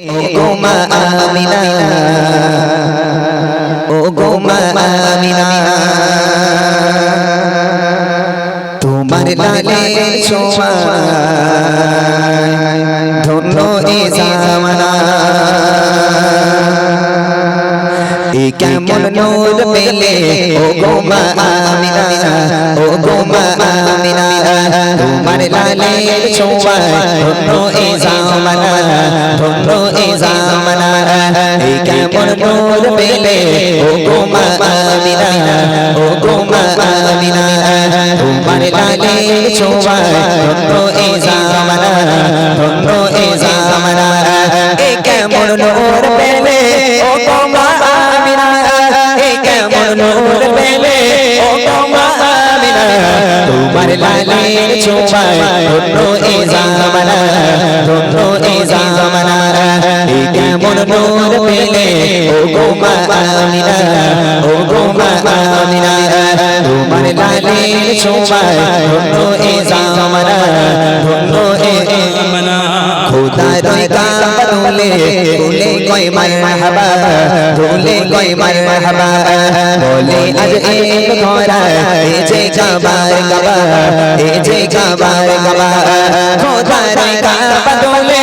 ও গোমা আমিনা ও গোমা আমিনা তোমার লালে ছোঁয়া ধন্য এ জামানা এ কেমন নূর পেলে ও গোমা আমিনা ও গোমা আমিনা তোমার লালে ছোঁয়া ধন্য এ জামানা ধন্য এ জামানা। এ কেমন নূর পেলে ও গোমা আমিনা ও গোমা আমিনা তোমার লালে ছোঁয়া ধন্য জামানা ধন্য জামানা। এ কেমন ছোঁয়ায় ধন্য এ জামানা ধন্য এ জামানা এ কেমন নূর পেলে ও গোমা আমিনা ও গোমা আমিনা লালের ছোঁয়ায় ধন্য এ জামানা ধন্য এ জামানা খোদা রই কাম তোলে তোলে কই মারহাবা তোলে কই মারহাবা বলে, আজ এক ধরা, এ যে কাবার কাবা মারহাবা বলে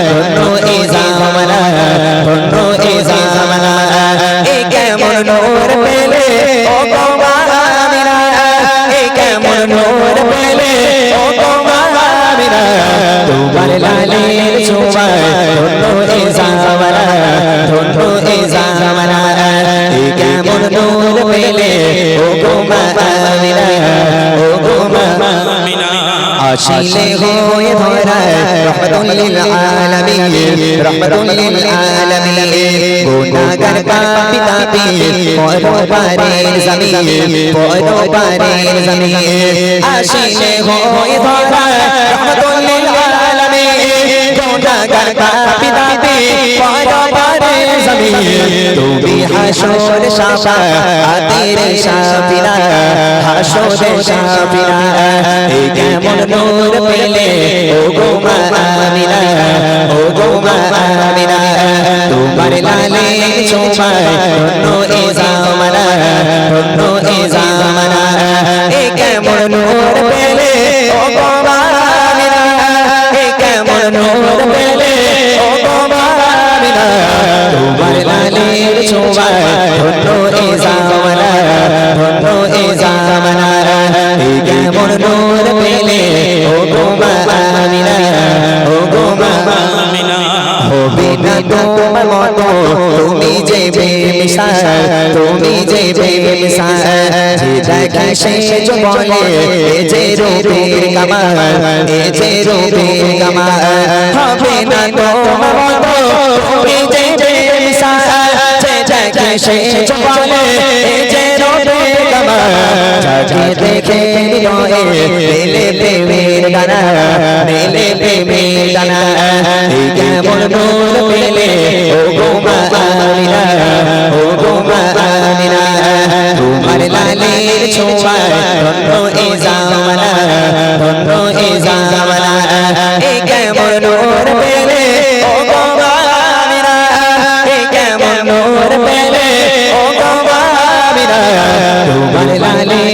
ছোঁয়া ধন্য এ জামানা ধন্য এ জামানা এ কেমন নূর পেলে ও গোমা আমিনা ও গোমা আমিনা আসিলে হয়ে ধরা রহমতুল্লিল আলামিন রহমতুল্লিল আলামিন গুনাহগার কাপি তাপি পরপারের জমিন পরপারের জমিন আসিলে হয়ে ধরা গুনাহগার কাপি তাপি পরপারের জমিন তুমি হাসর শাফা আতির শাফিনা হাসর শাফিনা এই কেমন নূর পেলে ও গোমা আমিনা ও গোমা আমিনা তোমার লালে ছোঁয়ায় ধন্য এ জামানা তোমার মতো, তুমি যে বেমিসাল তুমি যে বেমিসাল যে দেখে সে বলে এ যে রূপের কামাল এ যে রূপের কামাল হবে না তোমার মতো, তুমি যে দেখে সে বলে নিরয়ে, মেলে প্রেমের ডানা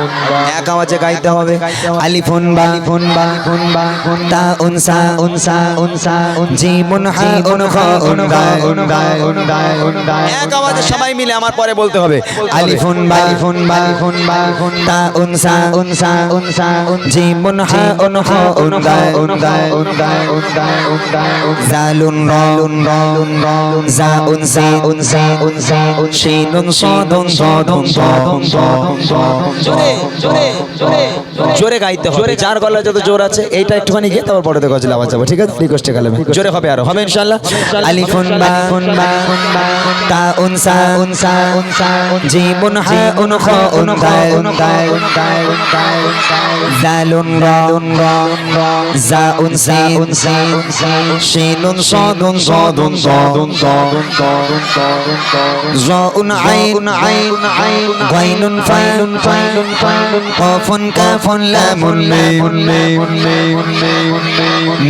মুম্বাই আওয়াজে গাইতে হবে আলিফুন বা ফোন বা ফোন বা ফোন তা উনসা উনসা উনসা জীবন হা উন খ উন গায় উন গায় উন গায় উন গায় এক আওয়াজে সবাই মিলে আমার পরে বলতে হবে আলিফুন বা ফোন বা ফোন বা ফোন তা উনসা উনসা উনসা জীবন হা উন খ উন গায় উন গায় উন গায় উন গায় উন গায় জালুন র উন র উন র জা উন সা উন সা উন সা শিনুন সদুন সদুন সদুন সদুন সদুন জোরে গাইতে হবে যার গলায় যত জোর আছে এইটা একটুখানি গিয়ে তারপর পরে দেখো আওয়াজ যাব ঠিক আছে রিকোয়েস্টে গেলে জোরে হবে আরও হবে ইনশাআল্লাহ আলিফুন বা ফুন বা তা উনসা উনসা উনসা জীবন হা উন খ উন গায় উন গায় উন গায় উন গায় উন গায় জালুন রা উন রা জা উন সি উন সি উন সি শিনুন সদুন সদুন সদুন সদুন সদুন সদুন কফন, কাফন, লামুন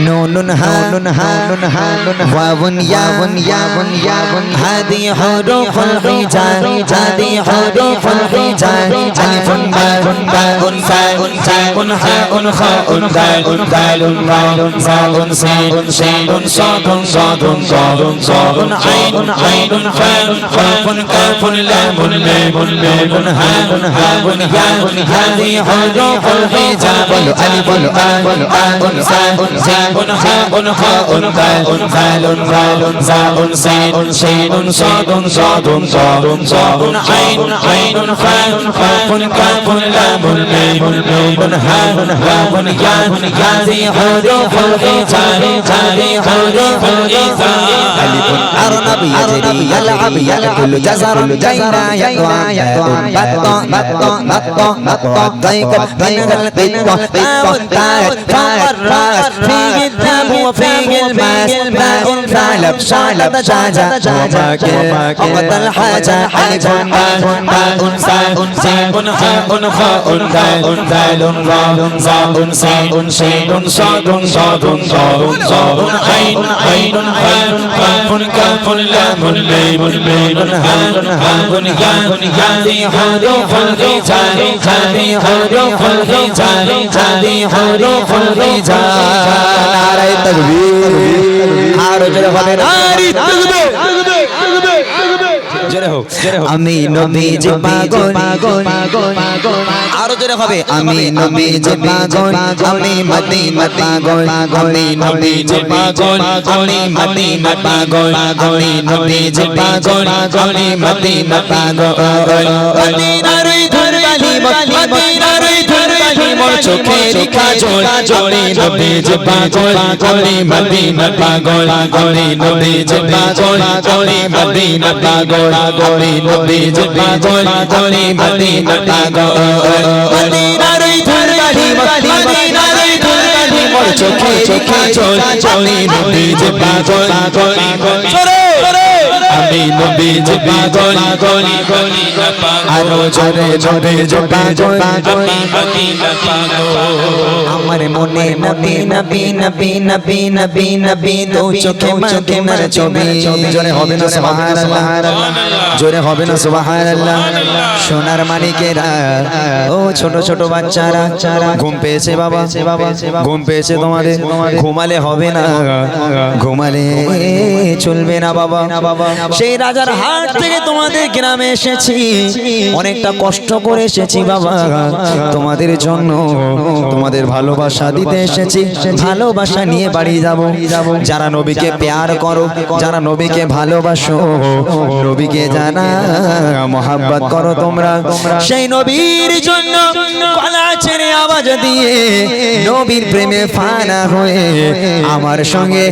নুনুন, হানুন হানুন হানুন ওয়াবুন ইয়াবুন ইয়াবুন ইয়াবুন হাদি হরফুল হিজার হাদি হরফুল হিজার আলিফুন বাউন বাউন সাউন সাউন হাউন খাউন দাউন দাউন রাউন সাউন সিন সিন সাদুন সাদুন সাদুন সাদুন আইনুন আইনুন ফাউন ফাউন কাফুন, লামুন লামুন লামুন হানুন হাউন ইয়াবুন ইয়াবুন يا هذه حروف الحجاء هذه حروف الحجاء ألف باء باء فاء تاء حاء خاء دال دال راء زاء سين سين صاد صاد صاد صاد عين عين فاء خاف كاف لام ميم ميم ها ها يا هذه حروف الحجاء ألف باء ساء زاء حاء خاء دال دال راء زاء سين سين صاد صاد صاد صاد عين عين فاء خاف كاف لام ميم ميم ها ها يا هذه حروف الحجاء هذه حروف الحجاء ألف أرنب يجري يلعب يأكل جزر جينا يطوى يطوى بطة بطة بطة بطة ضيقا من القيقة ماء طارت فمرات فيه الذهب وفيه الماس ماء ثعلب ثعلب شاجة وقت الحاجة حلف ماء ماء ساء ساء خاء خاء داء دال راء زاء ساء شين صاد صاد صاد صاد عين عين خاء خاف كاف لام ليم ليم هاء هاء ياء ياء هاء خلق تاريخ হরো ফলে জানি জানি হরো ফলে জানারাই তকবীর আর জোরে হবে নারী তকবীর জোরে আমি নবীজি যে পাগল আরও জোরে হবে আমি নবীজি পাগল আমি মদিনা পাগল আমি নবীজি পাগল আমি মদিনা পাগল আমি নবীজি পাগল আমি মদিনা পাগল মদিনার ধরবালি মোর চোখের কাজল আমি নবী যে পাগল আমি মদিনা পাগল আমি নবী যে পাগল আমি মদিনা পাগল আমি নবী যে পাগল আমি মদিনা পাগল মদিনার ধরবালি মদিনার ধরবালি মোর চোখের কাজল আমি নবী যে পাগল আমি আমি নবী আরও জোরে আমার মনে নবী নবী নবী নবী নবী নবী দু চোখে ছবি জোরে হবে না সুবহানাল্লাহ। জোরে হবে না সুবহানাল্লাহ। সোনার মানিকেরা ও ছোট ছোট বাচ্চারা চারা ঘুম পেয়েছে বাবা সে বাবা। ঘুম পেয়েছে তোমাদের। ঘুমালে হবে না। ঘুমালে চলবে না বাবা। সেই রাজার হাট থেকে তোমাদের গ্রামে এসেছি। অনেকটা কষ্ট করে এসেছি বাবা। তোমাদের জন্য তোমাদের ভালোবাসা দিতে এসেছি। ভালোবাসা নিয়ে বাড়ি যাব। যারা নবীকে প্যার করো যারা নবীকে ভালোবাসো নবীকে জানা মহাব্বত করো তোমরা। সেই নবীর জন্য গলা ছেড়ে আওয়াজ দিয়ে নবীর প্রেমে ফানা হয়ে আমার সঙ্গে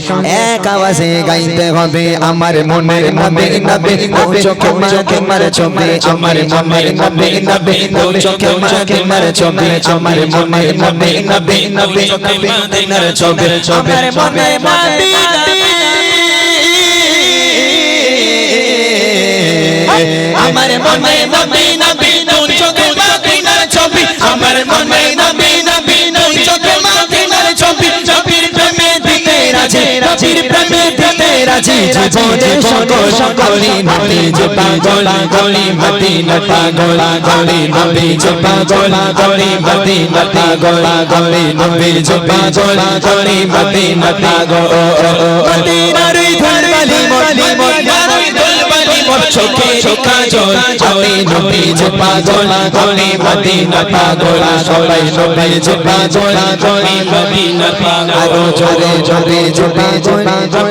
এক আওয়াজে গাইতে হবে আমার মনের নবে নবে ও চোখে চোখে মারে চোখে আমার মনের নবে নবে ও চোখে চোখে মারে চোখে আমার মনের নবে নবে নবে মদিনার চোখে চোখে আমার মনের আমার মনে নবী নবী নূর চোখে মদিনার ছবি আমার মনে নবী রাজি জীবনে সকল সকলি নবী যে পাগল গলি মদিনা পাগল গলি নবী যে পাগল গলি মদিনা পাগল গলি নবী যে পাগল গলি মদিনা পাগল মদিনার ধরবালি মলি মদিনার ধরবালি মোর চোখে কাজল আমি নবী যে পাগল গলি মদিনা পাগল সবাই নবী যে পাগল গলি মদিনা পাগল। আরও জোরে জোরে জোরে জোরে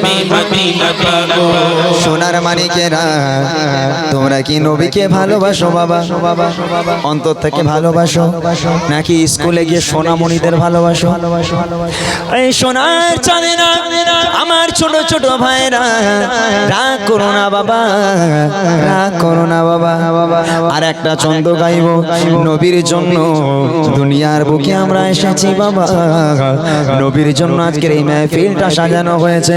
সোনার মানিকেরা তোমরা কি নবীকে ভালোবাসো বাবা? অন্তর থেকে ভালোবাসো, নাকি স্কুলে গিয়ে সোনামণিদের ভালোবাসো? এই সোনার চাঁদে না আমার ছোট ছোট ভাইরা রাগ করো না বাবা, রাগ করো না বাবা। আর একটা চন্দ্র গাইব, নবীর জন্য দুনিয়ার বুকে আমরা এসেছি বাবা। নবীর জন্য আজকের এই মেহফিলটা সাজানো হয়েছে।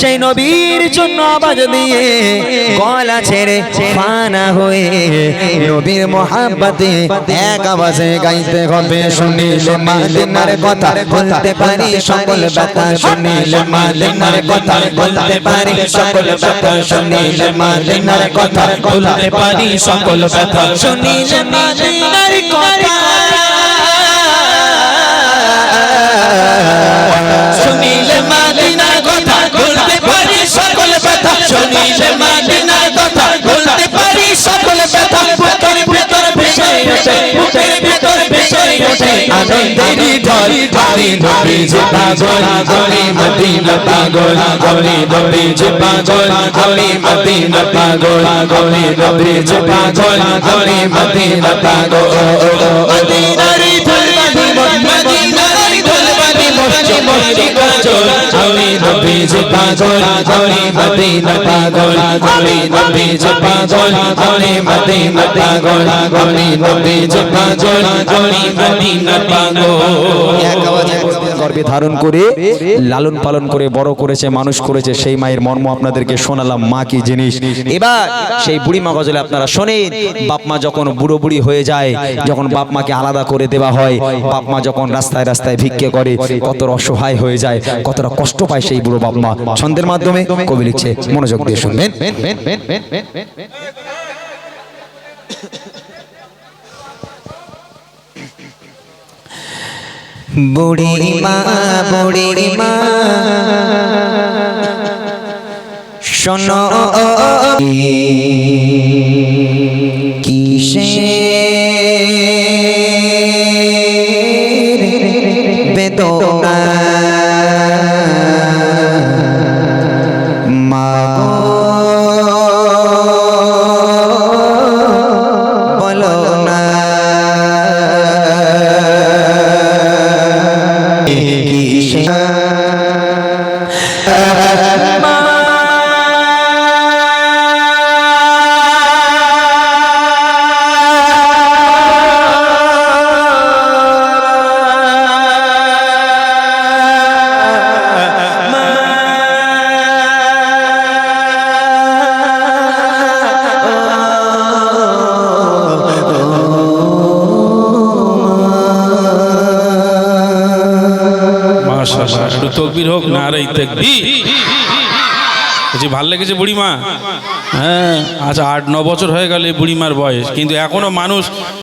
সেই নবীর জন্য আওয়াজ দিয়ে গলা ছেড়ে ফানা হয়ে নবীর মোহাব্বতে এক আওয়াজে গাইতে হবে। শুনিলে মাদিনার কথা বলতে পারি, সকল ব্যথা শুনিলে মাদিনার কথা বলতে পারি, সকল ব্যথা শুনিলে মাদিনার কথা বলতে পারি, সকল ব্যথা শুনিলে মাদিনার কথা। শুনিলে মাদিনার কথা বলতে পারি সকল ব্যথা বুকের ভেতর ভেসে ওঠে বুকের ভেতর ভেসে ওঠে আনন্দেরই ঢল ঢালি নবী যে পাগল গলি মদিনা পাগল গলি নবী যে পাগল গলি মদিনা পাগল গলি নবী যে পাগল গলি মদিনা পাগল মদিনার ধরবানি মদিনার ধরবানি মস্ত মস্ত কাজল আমি নবী যে পাগল গলি মদিনা পাগল গলি নবী যে পাগল গলি মদিনা পাগল গলি নবী যে পাগল গলি মদিনা পাগল। গর্বে ধারণ করে, লালন পালন করে, বড় করেছে, মানুষ করেছে, সেই মায়ের মর্ম আপনাদেরকে শোনালাম, মা কি জিনিস? এবার সেই বুড়ি মা গজলে আপনারা শোনেন, বাপ মা যখন বুড়ো বুড়ি হয়ে যায়, যখন বাপ মাকে আলাদা করে দেওয়া হয়, বাপ মা যখন রাস্তায় রাস্তায় ভিক্ষে করে কত অসহায় হয়ে যায়, কতটা কষ্ট পায় সেই বুড়ো বাপ মা। ছন্দের মাধ্যমে কবি লিখছে, মনোযোগ দিয়ে শুনবেন। বুড়ি মা বুড়ি মা শোনো কিসে একটু তকবির হোক, না রে তকবির। বলছি, ভালো লেগেছে বুড়িমা? হ্যাঁ আচ্ছা আট, ন বছর হয়ে গেল এই বুড়িমার বয়স, কিন্তু এখনও মানুষ